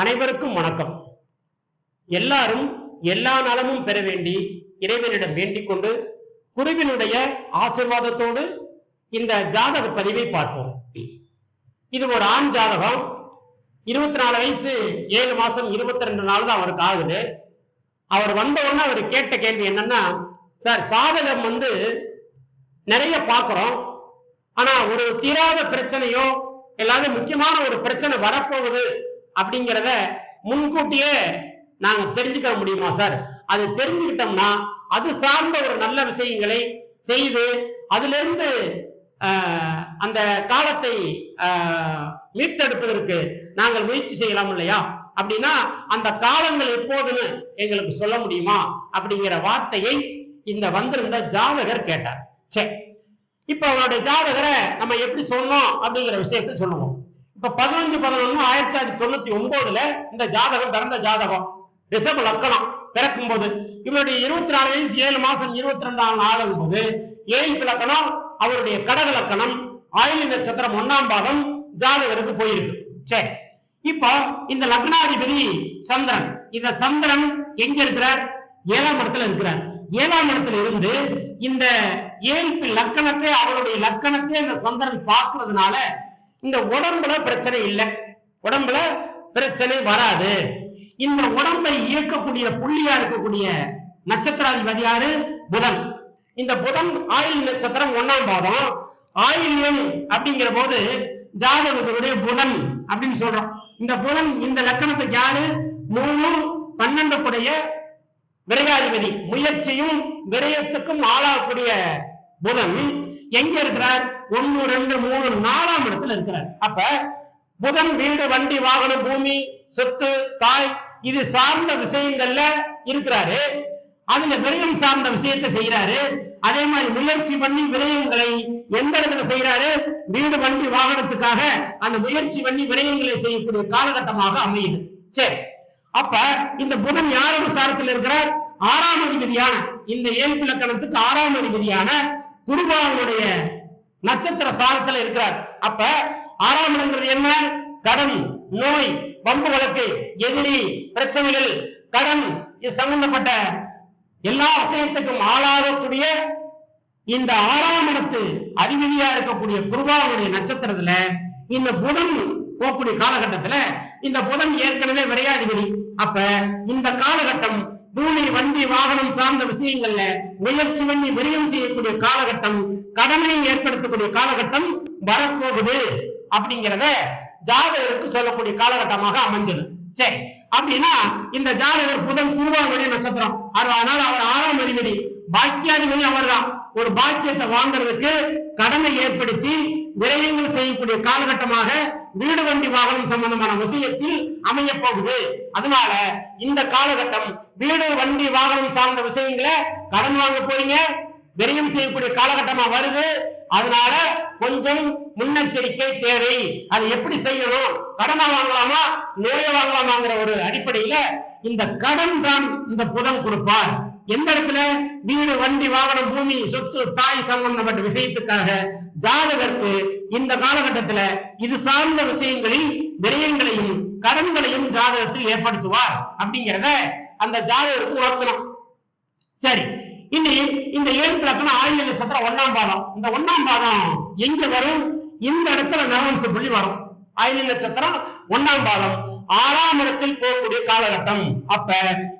அனைவருக்கும் வணக்கம். எல்லாரும் எல்லா நலமும் பெற வேண்டி இறைவனிடம் வேண்டிக் கொண்டு குருவினுடைய ஆசிர்வாதத்தோடு இந்த ஜாதக பதிவை பார்ப்போம். இது ஒரு ஆண் ஜாதகம். இருபத்தி நாலு வயசு ஏழு மாசம் இருபத்தி ரெண்டு நாள் தான் அவருக்கு ஆகுது. அவர் வந்த உடனே அவர் கேட்ட கேள்வி என்னன்னா சார் ஜாதகம் வந்து நிறைய பார்க்கிறோம். ஆனா ஒரு தீராத பிரச்சனையோ எல்லாரும் முக்கியமான ஒரு பிரச்சனை வரப்போகுது. அப்படிங்கிறத முன்கூட்டியே நாங்க தெரிஞ்சுக்க முடியுமா சார் அது தெரிஞ்சுக்கிட்டோம்னா அது சார்ந்த ஒரு நல்ல விஷயங்களை செய்து அதிலிருந்து அந்த காலத்தை மீட்டெடுப்பதற்கு நாங்கள் முயற்சி செய்யலாம் இல்லையா? அப்படின்னா அந்த காலங்கள் எப்போதுன்னு எங்களுக்கு சொல்ல முடியுமா? அப்படிங்கிற வார்த்தையை இந்த வந்திருந்த ஜாதகர் கேட்டார். சரி இப்ப அவருடைய ஜாதகரை நம்ம எப்படி சொன்னோம் அப்படிங்கிற விஷயத்தை சொல்லுவோம். இப்ப பதினஞ்சு பதினொன்னு ஆயிரத்தி தொள்ளாயிரத்தி தொண்ணூத்தி ஒன்பதுல இந்த ஜாதகம் பிறந்த ஜாதகம். ரிஷப லக்கணம் பிறக்கும் போது இவருடைய இருபத்தி நாலு வயசு ஏழு மாசம் இருபத்தி ரெண்டாம் ஆகும் போது ஏழு லக்கணம் அவருடைய கடக லக்கணம் ஆயுள் நட்சத்திரம் ஒன்னாம் பாகம் ஜாதகருக்கு போயிருக்கு. சரி இப்போ இந்த லக்னாதிபதி சந்திரன். இந்த சந்திரன் எங்க இருக்கிறார்? ஏழாம் இடத்துல இருக்கிறார். ஏழாம் இடத்துல இருந்து இந்த ஏழ்பி லக்கணத்தை அவருடைய லக்கணத்தை இந்த சந்திரன் பார்க்கறதுனால இந்த உடம்புல பிரச்சனை இல்லை. உடம்புல பிரச்சனை வராது. இந்த உடம்பை இயக்கக்கூடிய புள்ளியா இருக்கக்கூடிய நட்சத்திராதிபதி யாரு? புதன். இந்த புதன் ஆயுள் நட்சத்திரம் ஒண்ணாம் பாதம். ஆயுள்யம் அப்படிங்கிற போது ஜாதகத்தினுடைய புதன் அப்படின்னு சொல்றோம். இந்த புதன் இந்த லக்கணத்துக்கு யாரு? மூணு பன்னெண்டுக்குடைய விரையாதிபதி. முயற்சியும் விரயத்துக்கும் ஆளாகக்கூடிய புதன். எங்க இருக்கிறார்? ஒன்னு ரெண்டு மூணு நாலாம் இடத்துல இருக்கிறார். அப்ப புதன் வீடு வண்டி வாகனம் பூமி சொத்து தாய் இது சார்ந்த விஷயங்கள்ல இருக்கிறாரு. அதுல விரயம் சார்ந்த விஷயத்தை செய்யறாரு அதே மாதிரி முயற்சி பண்ணி விரயங்களை எந்த இடத்துல செய்யறாரு வீடு வண்டி வாகனத்துக்காக அந்த முயற்சி பண்ணி விரயங்களை செய்யக்கூடிய காலகட்டமாக அமையுது. சரி. அப்ப இந்த புதன் யாரோட சாரத்தில் இருக்கிறார்? ஆறாம் அதிபதியான இந்த ஏழு இலக்கணத்துக்கு ஆறாம் அதிபதியான குருபாவனுடைய நட்சத்திர சாரத்துல இருக்கிறார். அப்ப ஆறாம் இடங்கிறது என்ன? கடன் நோய் பம்பு வழக்கு எதிரி பிரச்சனைகள் கடன் இது சம்பந்தப்பட்ட எல்லா விஷயத்துக்கும் ஆளாகக்கூடிய இந்த ஆறாம் இடத்து அதிபதியா இருக்கக்கூடிய குருபாவனுடைய நட்சத்திரத்துல இந்த புதன் போகக்கூடிய காலகட்டத்துல இந்த புதன் ஏற்கனவே விரையாதிபதி. அப்ப இந்த காலகட்டம் பூமி வண்டி வாகனம் சார்ந்த விஷயங்கள்ல முயற்சி பண்ணி விரயம் செய்யக்கூடிய காலகட்டம் கடனை ஏற்படுத்தக்கூடிய காலகட்டம் வரப்போகுது அப்படிங்கிறத ஜாதகருக்கு சொல்லக்கூடிய காலகட்டமாக அமைஞ்சது. சரி அப்படின்னா இந்த ஜாதகர் புதன் பூர்வாவனுடைய நட்சத்திரம். அதனால அவர் ஆறாம் அதிபதி. பாக்கியாதிபதி அவர்தான். ஒரு பாக்கியத்தை வாங்குறதுக்கு கடனை ஏற்படுத்தி விரயங்கள் செய்யக்கூடிய காலகட்டமாக வீடு வண்டி வாகனம் சம்பந்தமான விஷயத்தில் அமைய போகுது. அதனால இந்த காலகட்டம் வீடு வண்டி வாகனம் சார்ந்த விஷயங்களை கடன் வாங்க போறீங்க. விரயம் செய்யக்கூடிய காலகட்டமா வருது. அதனால கொஞ்சம் முன்னெச்சரிக்கை தேவை. அது எப்படி செய்யணும்? கடனை வாங்கலாமா? நிறைய வாங்கலாமாங்கிற ஒரு அடிப்படையில இந்த கடன் தான் இந்த புதன் கொடுப்பார். எந்த இடத்துல? வீடு வண்டி வாகனம் பூமி சொத்து தாய் சம்பந்தப்பட்ட விஷயத்துக்காக ஜாதகருக்கு இந்த காலகட்டத்துல இது சார்ந்த விஷயங்களில் விரயங்களையும் கடன்களையும் ஜாதகத்தில் ஏற்படுத்துவார் அப்படிங்கிறத அந்த ஜாதகருக்கு உணர்த்தணும். சரி இனி இந்த ஏழு லக்கணம் ஆயுத நட்சத்திரம் ஒன்னாம் பாதம். இந்த ஒன்னாம் பாதம் எங்க வரும்? இந்த இடத்துல நவம்ச புள்ளி வரும். ஆயுத நட்சத்திரம் ஒன்னாம் பாதம். ஆறாம் இடத்தில் போகக்கூடிய காலகட்டம். அப்ப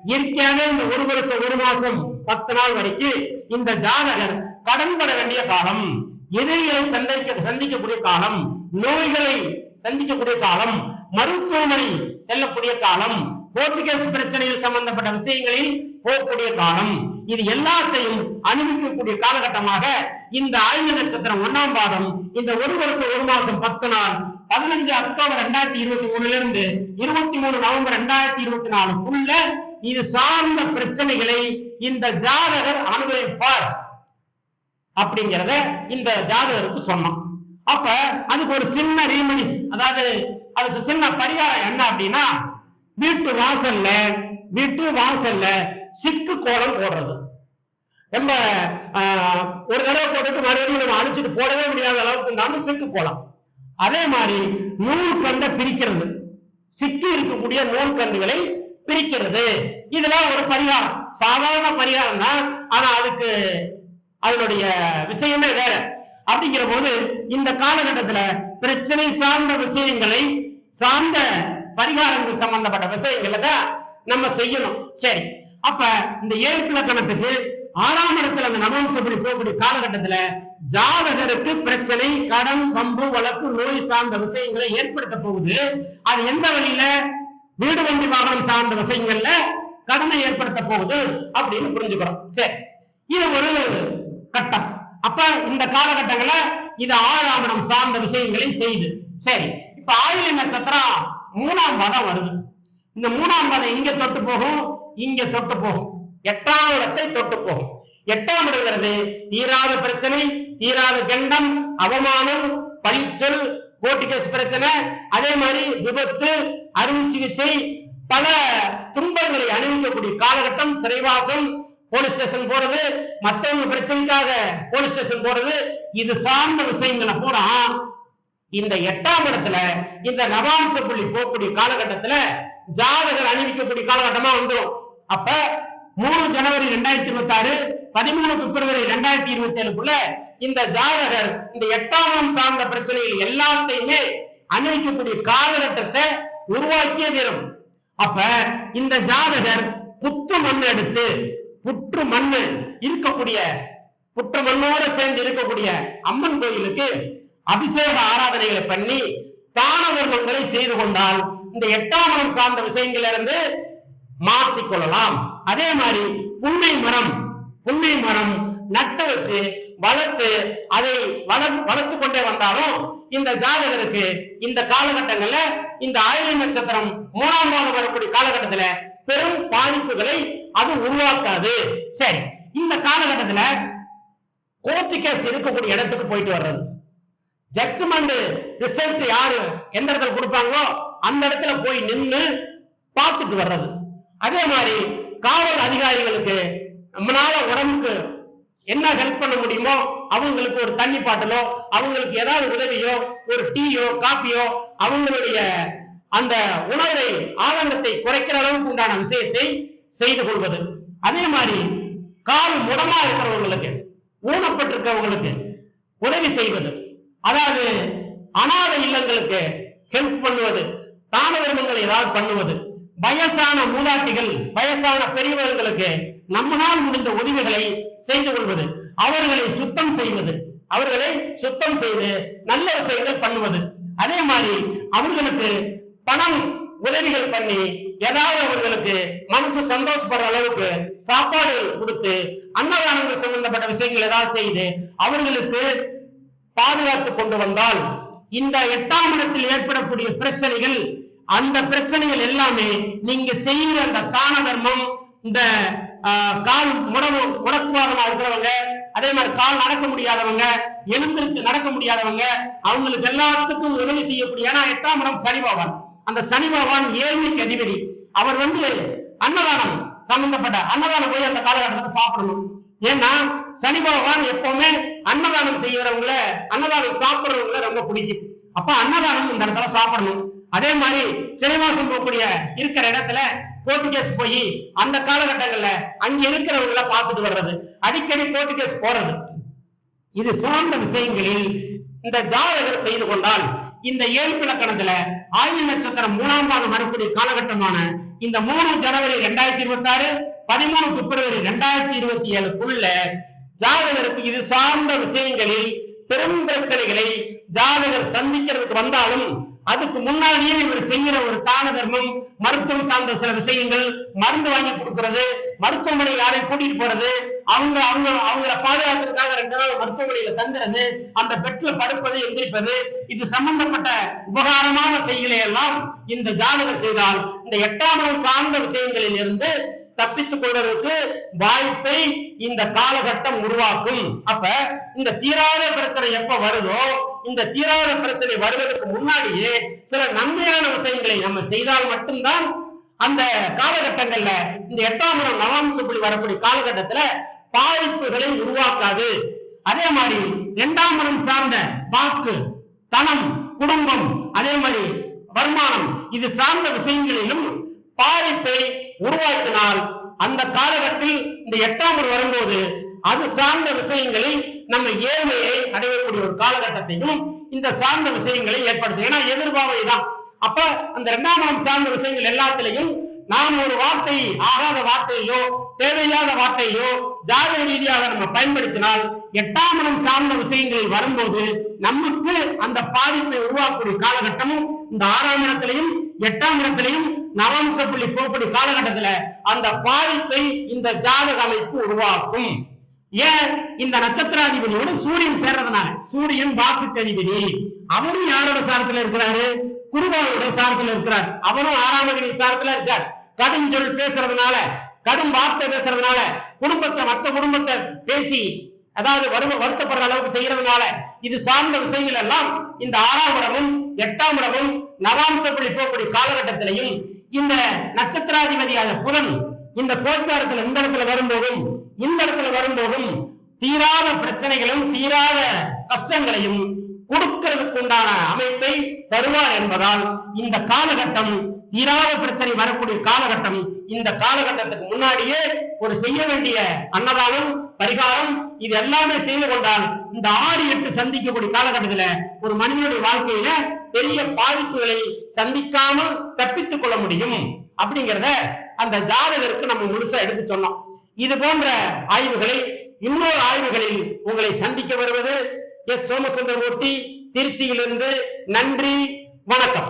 இயற்கையாவே இந்த ஒரு வருஷம் ஒரு மாசம் பத்து நாள் வரைக்கும் இந்த ஜாதகர் கடன் பட வேண்டிய காலம் எதிரிகளை சந்திக்க சந்திக்கக்கூடிய காலம் நோய்களை சந்திக்கக்கூடிய காலம் மருத்துவமனை செல்லக்கூடிய காலம் போர்த்துகேஸ் பிரச்சனையில் சம்பந்தப்பட்ட விஷயங்களில் போகக்கூடிய காலம். இது எல்லாத்தையும் அனுபவிக்கக்கூடிய காலகட்டமாக இந்த ஆயுத நட்சத்திரம் ஒன்னாம் பாதம் இந்த ஒரு வருஷம் ஒரு மாசம் பத்து நாள் பதினஞ்சு அக்டோபர் ரெண்டாயிரத்தி இருபத்தி மூணுல இருந்து இருபத்தி மூணு நவம்பர் ரெண்டாயிரத்தி இருபத்தி நாலுக்குள்ள இது சார்ந்த பிரச்சனைகளை இந்த ஜாதகர் அனுபவிப்பார். அப்படிங்கிறத இந்த ஜாதகருக்கு சொன்னோம். அப்ப அதுக்கு ஒரு சின்ன ரீமனிஸ் அதாவது அதுக்கு சின்ன பரிகாரம் என்ன அப்படின்னா வீட்டு வாசல்ல வீட்டு வாசல்ல சிக்கு கோலம் போடுறது. ரொம்ப ஆஹ், ஒரு தடவை போட்டுட்டு மறுபடியும் நம்ம அழிச்சிட்டு போடவே முடியாத அளவுக்கு இருந்தாலும் சிக்கு கோலம். அதே மாதிரி நூல் கண்டை பிரிக்கிறது. சிக்கி இருக்கக்கூடிய நூல் கண்டுகளை பிரிக்கிறது. இதெல்லாம் ஒரு பரிகாரம். சாதாரண பரிகாரம் தான் ஆனா அதுக்கு அதனுடைய விஷயமே வேற. அப்படிங்கிற போது இந்த காலகட்டத்துல பிரச்சனை சார்ந்த விஷயங்களை சார்ந்த பரிகாரங்கள் சம்பந்தப்பட்ட விஷயங்களை தான் நம்ம செய்யணும். சரி. அப்ப இந்த ஏற்பிலக்கணத்துக்கு ஆறாம் இடத்துல அந்த நவம்சப்படி போகக்கூடிய காலகட்டத்துல ஜாதகருக்கு பிரச்சனை கடன் பம்பு வழக்கு நோய் சார்ந்த விஷயங்களை ஏற்படுத்த போகுது. அது எந்த வழியில? வீடு வண்டி வாகனம் சார்ந்த விஷயங்கள்ல கடனை ஏற்படுத்த போகுது அப்படின்னு புரிஞ்சுக்கிறோம். சரி. இது ஒரு கட்டம். அப்ப இந்த காலகட்டங்கள இது ஆறாவணம் சார்ந்த விஷயங்களை செய்து. சரி இப்ப ஆயுள நட்சத்திரம்? மூணாம் பதம் வருது. இந்த மூணாம் பதம் இங்க தொட்டு போகும்? இங்க தொட்டு போகும். எட்டாம் இடத்தை தொட்டு போகும். எட்டாம் இடங்கிறது தீராத பிரச்சனை தீராத கண்டம் அவமானம் பழிச்சொல் கோர்ட்டு கேஸ் பிரச்சனை அதே மாதிரி விபத்து அறுவை சிகிச்சை பல துன்பங்களை அணிவிக்கக்கூடிய காலகட்டம் சிறைவாசம் போலீஸ் ஸ்டேஷன் போறது மத்தவங்க பிரச்சனைக்காக போலீஸ் ஸ்டேஷன் போறது இது சார்ந்த விஷயங்களை பூரா இந்த எட்டாம் இடத்துல இந்த நவாம்ச புள்ளி போகக்கூடிய காலகட்டத்துல ஜாதகர் அணிவிக்கக்கூடிய காலகட்டமா வந்துடும் அப்ப மூணு ஜனவரி ரெண்டாயிரத்தி இருபத்தி ஆறு பதிமூணு பிப்ரவரி ரெண்டாயிரத்தி இருபத்தி ஏழுக்குள்ள இந்த ஜாதகர் இந்த எட்டாம் சார்ந்த பிரச்சனைகள் எல்லாத்தையுமே அணிவிக்கக்கூடிய காலகட்டத்தை உருவாக்கிய தீரும். அப்ப இந்த ஜாதகர் புத்து மண் எடுத்து புற்று மண்ணு இருக்கக்கூடிய புற்று மண்ணோட சேர்ந்து இருக்கக்கூடிய அம்மன் கோயிலுக்கு அபிஷேக ஆராதனைகளை பண்ணி தான தர்மங்களை செய்து கொண்டால் இந்த எட்டாம் மனம் சார்ந்த விஷயங்கள்ல இருந்து மாற்றிக் கொள்ளலாம். அதே மாதிரி புன்னை மரம் புன்னை மரம் நட்டு வச்சு வளர்த்து அதை வளர் வளர்த்து கொண்டே வந்தாலும் இந்த ஜாதகருக்கு இந்த காலகட்டங்கள்ல இந்த ஆயுள் நட்சத்திரம் மூணாம் நாள் வரக்கூடிய காலகட்டத்துல பெரும் பாதிப்புகளை அது உருவாக்காது. சரி இந்த காலகட்டத்துல கோர்ட்டு கேஸ் இருக்கக்கூடிய இடத்துக்கு போயிட்டு வர்றது. ஜட்ஜ்மெண்ட் ரிசல்ட் யாரு எந்த இடத்துல கொடுப்பாங்களோ அந்த இடத்துல போய் நின்று பார்த்துட்டு வர்றது. அதே மாதிரி காவல் அதிகாரிகளுக்கு நம்மளால உடம்புக்கு என்ன ஹெல்ப் பண்ண முடியுமோ அவங்களுக்கு ஒரு தண்ணி பாட்டிலோ அவங்களுக்கு ஏதாவது உதவியோ ஒரு டீயோ காப்பியோ அவங்களுடைய அந்த உணர்வை ஆதங்கத்தை குறைக்கிற அளவுக்கு உண்டான விஷயத்தை செய்து கொள்வது. அதே மாதிரி கால் முடமா இருக்கிறவங்களுக்கு ஊனப்பட்டிருக்கிறவங்களுக்கு உதவி செய்வது. அதாவது அனாதை இல்லங்களுக்கு ஹெல்ப் பண்ணுவது தான தர்மங்கள் ஏதாவது பண்ணுவது. வயசான மூதாட்டிகள் வயசான பெரியவர்களுக்கு நம்மளால் முடிந்த உதவிகளை செய்து கொள்வது. அவர்களை சுத்தம் செய்வது. அவர்களை சுத்தம் செய்து நல்ல விஷயங்கள் பண்ணுவது. அதே மாதிரி அவர்களுக்கு பணம் உதவிகள் பண்ணி ஏதாவது அவர்களுக்கு மனசு சந்தோஷப்படுற அளவுக்கு சாப்பாடு கொடுத்து அன்னதானங்கள் சம்பந்தப்பட்ட விஷயங்கள் ஏதாவது செய்து அவர்களுக்கு பாதுகாத்து கொண்டு வந்தால் இந்த எட்டாம் இடத்தில் ஏற்படக்கூடிய பிரச்சனைகள் அந்த பிரச்சனைகள் எல்லாமே நீங்க செய்யற அந்த தான தர்மம் இந்த ஆஹ், கால் முடவு முடக்குவாதமா இருக்கிறவங்க அதே மாதிரி கால் நடக்க முடியாதவங்க எழுந்திருச்சு நடக்க முடியாதவங்க அவங்களுக்கு எல்லாத்துக்கும் உதவி செய்யக்கூடிய ஏன்னா எட்டாம் இடம் சனி அந்த சனி பகவான் ஏழ்மைக்கு அதிபதி. அவர் வந்து அன்னதானம் சம்பந்தப்பட்ட அன்னதானம் போய் அந்த காலகட்டத்தில் சாப்பிடணும். ஏன்னா சனி பகவான் எப்பவுமே அன்னதானம் செய்யறவங்கள அன்னதானம் சாப்பிடுறவங்கள ரொம்ப பிடிக்கும். அப்ப அன்னதானம் இந்த இடத்துல சாப்பிடணும். அதே மாதிரி சிறைவாசம் போகக்கூடிய இருக்கிற இடத்துல கோர்ட்டு கேஸ் போய் அந்த காலகட்டங்கள்ல அங்க இருக்கிறவங்கள பார்த்துட்டு வர்றது. அடிக்கடி கோர்ட்டு கேஸ் போறது. இது சார்ந்த விஷயங்களில் இந்த ஜாதகர் செய்து கொண்டால் இந்த ஏழ்பிலக்கணத்துல ஆயுள் நட்சத்திரம் மூணாம் பாகம் வரக்கூடிய காலகட்டமான இந்த மூணு ஜனவரி ரெண்டாயிரத்தி இருபத்தி ஆறு பதிமூணு பிப்ரவரி ரெண்டாயிரத்தி இருபத்தி ஏழுக்குள்ள ஜாதகருக்கு இது சார்ந்த விஷயங்களில் பெரும் பிரச்சனைகளை ஜாதகர் சந்திக்கிறதுக்கு வந்தாலும் அதுக்கு முன்னாடியே இவர் செய்கிற ஒரு தான தர்மம் மருத்துவம் சார்ந்த சில விஷயங்கள் மருந்து வாங்கி கொடுக்கிறது மருத்துவமனை யாரையும் கூட்டிட்டு போறது அவங்க அவங்க அவங்கள பாதுகாக்கிறதுக்காக ரெண்டு நாள் மருத்துவமனையில தந்துறது அந்த பெட்ல படுப்பது எந்திரிப்பது இது சம்பந்தப்பட்ட உபகாரமான செய்களை எல்லாம் இந்த ஜாதகம் செய்தால் இந்த எட்டாம் சார்ந்த விஷயங்களில் இருந்து தப்பித்துக் கொள்வதற்கு வாய்ப்பை இந்த காலகட்டம் உருவாக்கும். அப்ப இந்த தீராத பிரச்சனை எப்ப வருதோ இந்த தீராத பிரச்சனை வருவதற்கு முன்னாடியே சில நன்மையான விஷயங்களை நம்ம செய்தால் மட்டும்தான் அந்த காலகட்டங்கள்ல இந்த எட்டாம் இடம் நவாம்ச புள்ளி வரக்கூடிய காலகட்டத்துல பாதிப்புகளை உருவாக்காது. அதே மாதிரி இரண்டாம் இடம் சார்ந்த வாக்கு தனம் குடும்பம் அதே மாதிரி வருமானம் இது சார்ந்த விஷயங்களிலும் பாதிப்பை உருவாக்கினால் அந்த காலகட்டத்தில் இந்த எட்டாம் ஒரு வரும்போது அது சார்ந்த விஷயங்களில் நம்ம ஏழ்மையை அடையக்கூடிய ஒரு காலகட்டத்தையும் இந்த சார்ந்த விஷயங்களை ஏற்படுத்தும். ஏன்னா எதிர்பாவை தான். அப்ப அந்த இரண்டாம் இடம் சார்ந்த விஷயங்கள் எல்லாத்திலையும் நாம் ஒரு வார்த்தை ஆகாத வார்த்தையோ தேவையில்லாத வார்த்தையோ ஜாதக ரீதியாக நம்ம பயன்படுத்தினால் எட்டாம் இடம் சார்ந்த விஷயங்கள் வரும்போது நமக்கு அந்த பாதிப்பை உருவாக்கக்கூடிய காலகட்டமும் இந்த ஆறாம் இடத்திலையும் எட்டாம் இடத்திலையும் நவம்ச புள்ளி போகக்கூடிய காலகட்டத்துல அந்த பாதிப்பை இந்த ஜாதக அமைப்பு உருவாக்கும். ஏன்? இந்த நட்சத்திராதிபதியோடு சூரியன் சேர்றதுனால. சூரியன் வாக்கு அதிபதி. அவரும் யாரோட சாரத்துல இருக்கிறாரு? குருவாரோட சாரத்துல இருக்கிறார். அவரும் ஆறாம் அதிபதி சாரத்துல இருக்கார். கடும் சொல் பேசுறதுனால கடும் வார்த்தை பேசுறதுனால குடும்பத்தை மற்ற குடும்பத்தை பேசி அதாவது வரு வருத்தப்படுற அளவுக்கு செய்யறதுனால இது சார்ந்த விஷயங்கள் எல்லாம் இந்த ஆறாம் இடமும் எட்டாம் இடமும் நவாம்சப்படி போகக்கூடிய காலகட்டத்திலையும் இந்த நட்சத்திராதிபதியான புதன் இந்த கோச்சாரத்துல இந்த இடத்துல வரும்போதும் இந்த இடத்துல வரும்போதும் தீராத பிரச்சனைகளும் தீராத கஷ்டங்களையும் கொடுக்கிறதுக்கு உண்டான அமைப்பை தருவார் என்பதால் இந்த காலகட்டம் தீராத பிரச்சனை வரக்கூடிய காலகட்டம் இந்த காலகட்டத்துக்கு முன்னாடியே ஒரு செய்ய வேண்டிய அன்னதானம் பரிகாரம் இது எல்லாமே செய்து கொண்டால் இந்த ஆறு எட்டு சந்திக்கக்கூடிய காலகட்டத்துல ஒரு மனிதனுடைய வாழ்க்கையில பெரிய பாதிப்புகளை சந்திக்காமல் தப்பித்துக் கொள்ள முடியும் அப்படிங்கிறத அந்த ஜாதகருக்கு நம்ம முழுசா எடுத்து சொன்னோம். இது போன்ற ஆய்வுகளை இன்னொரு ஆய்வுகளில் உங்களை சந்திக்க வருவது எஸ் சோமசுந்தரமூர்த்தி திருச்சியிலிருந்து நன்றி வணக்கம்.